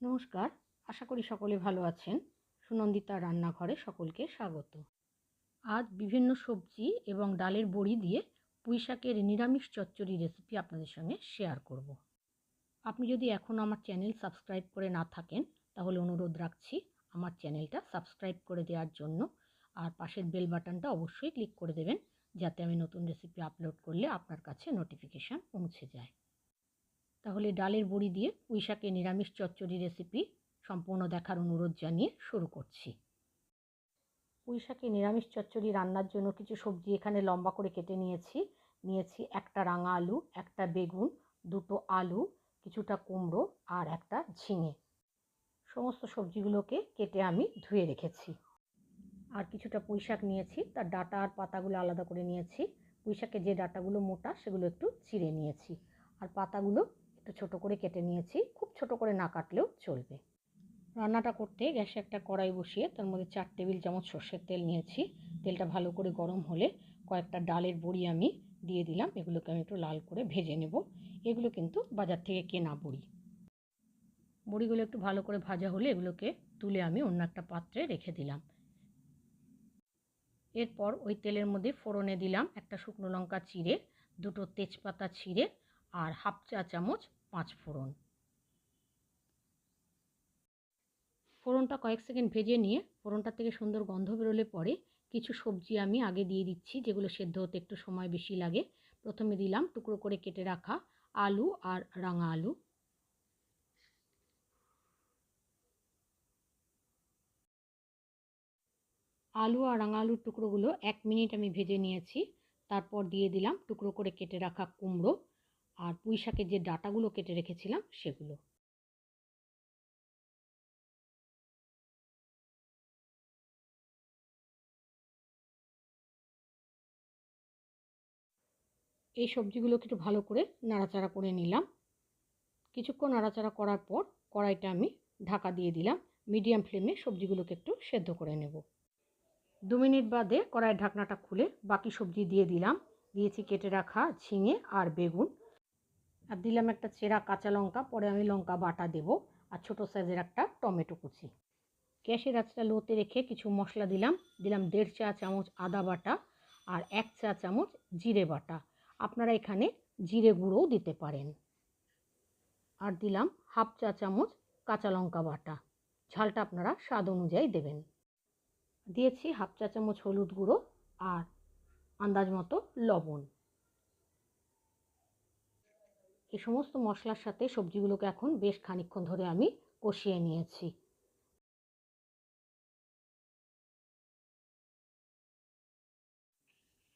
নমস্কার, আশা করি সকলে ভালো আছেন। সুনন্দিতা রান্নাঘরে সকলকে স্বাগত। আজ বিভিন্ন সবজি এবং ডালের বড়ি দিয়ে পুঁই শাকের নিরামিষ চচ্চড়ি রেসিপি আপনাদের সঙ্গে শেয়ার করব। আপনি যদি এখনও আমার চ্যানেল সাবস্ক্রাইব করে না থাকেন, তাহলে অনুরোধ রাখছি আমার চ্যানেলটা সাবস্ক্রাইব করে দেওয়ার জন্য। আর পাশের বেল বাটনটা অবশ্যই ক্লিক করে দেবেন, যাতে আমি নতুন রেসিপি আপলোড করলে আপনার কাছে নোটিফিকেশান পৌঁছে যায়। তাহলে ডালের বড়ি দিয়ে পুঁই শাকের নিরামিষ চচ্চড়ি রেসিপি সম্পূর্ণ দেখার অনুরোধ জানিয়ে শুরু করছি। পুঁই শাকের নিরামিষ চচ্চড়ি রান্নার জন্য কিছু সবজি এখানে লম্বা করে কেটে নিয়েছি। নিয়েছি একটা রাঙা আলু, একটা বেগুন, দুটো আলু, কিছুটা কুমড়ো আর একটা ঝিঙে। সমস্ত সবজিগুলোকে কেটে আমি ধুয়ে রেখেছি। আর কিছুটা পুঁইশাক নিয়েছি, তার ডাটা আর পাতাগুলো আলাদা করে নিয়েছি। পুঁই শাকের যে ডাটাগুলো মোটা সেগুলো একটু চিড়ে নিয়েছি। আর পাতাগুলো একটু ছোট করে কেটে নিয়েছি। খুব ছোট করে না কাটলেও চলবে। রান্নাটা করতে গ্যাসে একটা কড়াই বসিয়ে তার মধ্যে চার টেবিল চামচ সর্ষের তেল নিয়েছি। তেলটা ভালো করে গরম হলে কয়েকটা ডালের বড়ি আমি দিয়ে দিলাম। এগুলোকে আমি একটু লাল করে ভেজে নেব। এগুলো কিন্তু বাজার থেকে কেনা বড়ি। বড়িগুলো একটু ভালো করে ভাজা হলে এগুলোকে তুলে আমি অন্য একটা পাত্রে রেখে দিলাম। এরপর ওই তেলের মধ্যে ফোড়নে দিলাম একটা শুকনো লঙ্কা চিড়ে, দুটো তেজপাতা ছিঁড়ে আর হাফ চা চামচ পাঁচ ফোড়ন। ফোড়নটা কয়েক সেকেন্ড ভেজে নিয়ে ফোড়নটা থেকে সুন্দর গন্ধ বেরোলে পরে কিছু সবজি আমি আগে দিয়ে দিচ্ছি, যেগুলো সেদ্ধ হতে একটু সময় বেশি লাগে। প্রথমে দিলাম টুকরো করে কেটে রাখা আলু আর রাঙা আলু। আলু আর রাঙা আলুর টুকরোগুলো এক মিনিট আমি ভেজে নিয়েছি। তারপর দিয়ে দিলাম টুকরো করে কেটে রাখা কুমড়ো। আর পুঁই শাকের যে ডাটাগুলো কেটে রেখেছিলাম, সেগুলো। এই সবজিগুলোকে একটু ভালো করে নাড়াচাড়া করে নিলাম। কিছুক্ষণ নাড়াচাড়া করার পর কড়াইটা আমি ঢাকা দিয়ে দিলাম। মিডিয়াম ফ্লেমে সবজিগুলোকে একটু সেদ্ধ করে নেব। দু মিনিট বাদে কড়াইয়ের ঢাকনাটা খুলে বাকি সবজি দিয়ে দিলাম। দিয়েছি কেটে রাখা ঝিঙে আর বেগুন। আর দিলাম একটা চেরা কাঁচা লঙ্কা, পরে আমি লঙ্কা বাটা দেব আর ছোটো সাইজের একটা টমেটো কুচি। গ্যাসের আঁচটা লোতে রেখে কিছু মশলা দিলাম দিলাম দেড় চা চামচ আদা বাটা আর এক চা চামচ জিরে বাটা। আপনারা এখানে জিরে গুঁড়োও দিতে পারেন। আর দিলাম হাফ চা চামচ কাঁচা লঙ্কা বাটা। ঝালটা আপনারা স্বাদ অনুযায়ী দেবেন। দিয়েছি হাফ চা চামচ হলুদ গুঁড়ো আর আন্দাজ মতো লবণ। এই সমস্ত মশলার সাথে সবজিগুলোকে এখন বেশ খানিক্ষণ ধরে আমি কষিয়ে নিয়েছি।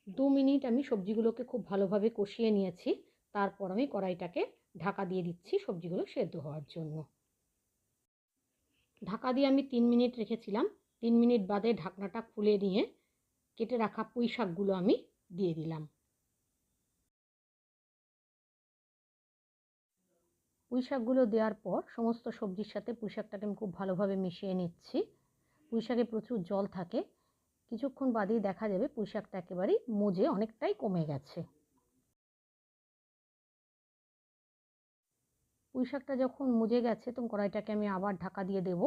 দু মিনিট আমি সবজিগুলোকে খুব ভালোভাবে কষিয়ে নিয়েছি। তারপর আমি কড়াইটাকে ঢাকা দিয়ে দিচ্ছি সবজিগুলো সেদ্ধ হওয়ার জন্য। ঢাকা দিয়ে আমি তিন মিনিট রেখেছিলাম। তিন মিনিট বাদে ঢাকনাটা খুলে নিয়ে কেটে রাখা পুঁই শাকগুলো আমি দিয়ে দিলাম। পুঁই শাকগুলো দেওয়ার পর সমস্ত সবজির সাথে পুঁই শাকটাকে আমি খুব ভালোভাবে মিশিয়ে নিচ্ছি। পুঁই শাকে প্রচুর জল থাকে। কিছুক্ষণ বাদেই দেখা যাবে পুঁই শাকটা একেবারেই মজে অনেকটাই কমে গেছে। পুঁই শাকটা যখন মজে গেছে তখন কড়াইটাকে আমি আবার ঢাকা দিয়ে দেব।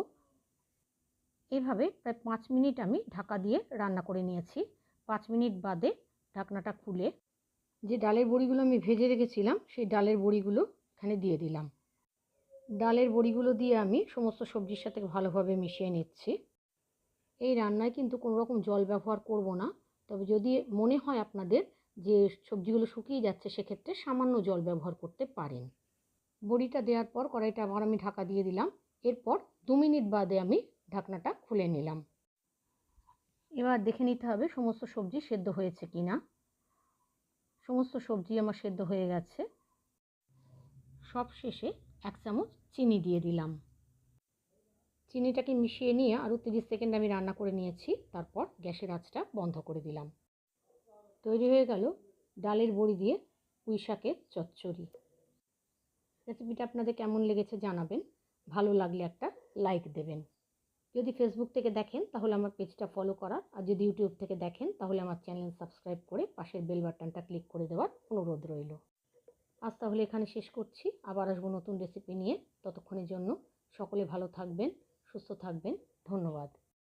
এভাবে প্রায় পাঁচ মিনিট আমি ঢাকা দিয়ে রান্না করে নিয়েছি। পাঁচ মিনিট বাদে ঢাকনাটা খুলে যে ডালের বড়িগুলো আমি ভেজে রেখেছিলাম সেই ডালের বড়িগুলো এখানে দিয়ে দিলাম। ডালের বড়িগুলো দিয়ে আমি সমস্ত সবজির সাথে ভালোভাবে মিশিয়ে নিচ্ছি। এই রান্নায় কিন্তু কোনো রকম জল ব্যবহার করব না। তবে যদি মনে হয় আপনাদের যে সবজিগুলো শুকিয়ে যাচ্ছে, সেক্ষেত্রে সামান্য জল ব্যবহার করতে পারেন। বড়িটা দেওয়ার পর কড়াইটা আবার আমি ঢাকা দিয়ে দিলাম। এরপর দু মিনিট বাদে আমি ঢাকনাটা খুলে নিলাম। এবার দেখে নিতে হবে সমস্ত সবজি সেদ্ধ হয়েছে কি না সমস্ত সবজি আমার সেদ্ধ হয়ে গেছে। সব শেষে এক চামচ চিনি দিয়ে দিলাম। চিনিটাকে মিশিয়ে নিয়ে আরও তিরিশ সেকেন্ড আমি রান্না করে নিয়েছি, তারপর গ্যাসের আঁচটা বন্ধ করে দিলাম। তৈরি হয়ে গেল ডালের বড়ি দিয়ে পুঁই শাকের চচ্চড়ি। রেসিপিটা আপনাদের কেমন লেগেছে জানাবেন, ভালো লাগলে একটা লাইক দেবেন। যদি ফেসবুক থেকে দেখেন, তাহলে আমার পেজটা ফলো করার, আর যদি ইউটিউব থেকে দেখেন, তাহলে আমার চ্যানেল সাবস্ক্রাইব করে পাশের বেল বাটনটা ক্লিক করে দেওয়ার অনুরোধ রইল। আজ তাহলে এখানে শেষ করছি। আবার আসব নতুন রেসিপি নিয়ে। ততক্ষণের জন্য সকলে ভালো থাকবেন, সুস্থ থাকবেন। ধন্যবাদ।